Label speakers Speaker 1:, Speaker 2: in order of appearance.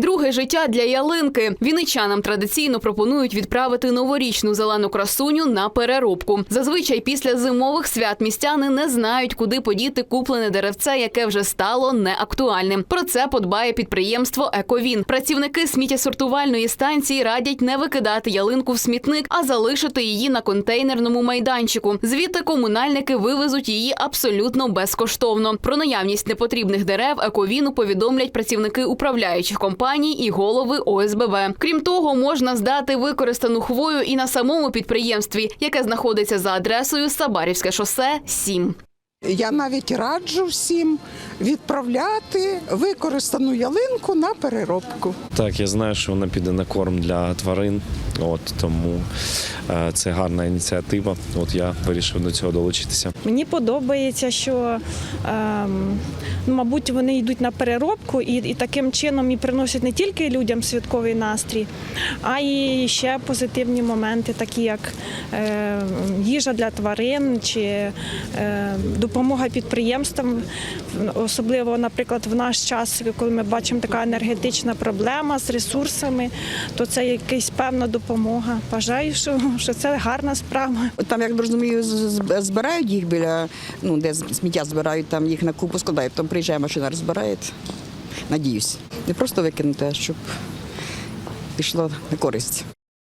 Speaker 1: Друге життя для ялинки. Вінничанам традиційно пропонують відправити новорічну зелену красуню на переробку. Зазвичай після зимових свят містяни не знають, куди подіти куплене деревце, яке вже стало неактуальним. Про це подбає підприємство Ековін. Працівники сміттєсортувальної станції радять не викидати ялинку в смітник, а залишити її на контейнерному майданчику. Звідти комунальники вивезуть її абсолютно безкоштовно. Про наявність непотрібних дерев Ековіну повідомлять працівники управляючих компаній і голови ОСББ. Крім того, можна здати використану хвою і на самому підприємстві, яке знаходиться за адресою Сабарівське шосе 7.
Speaker 2: Я навіть раджу всім відправляти використану ялинку на переробку.
Speaker 3: Так, я знаю, що вона піде на корм для тварин, от тому це гарна ініціатива. От я вирішив до цього долучитися.
Speaker 4: Мені подобається, що ем, ну, мабуть вони йдуть на переробку і, і таким чином і приносять не тільки людям святковий настрій, а й ще позитивні моменти, такі як е, їжа для тварин чи е, допомога підприємствам. Особливо, наприклад, в наш час, коли ми бачимо така енергетична проблема з ресурсами, то це якась певна допомога. Бажаю, що, що це гарна справа.
Speaker 5: Там, як розумію, збирають їх біля, ну, де сміття збирають, там їх на купу складають, там приїжджає машина, розбирає. Надіюсь. Не просто викинути, а щоб пішло на користь.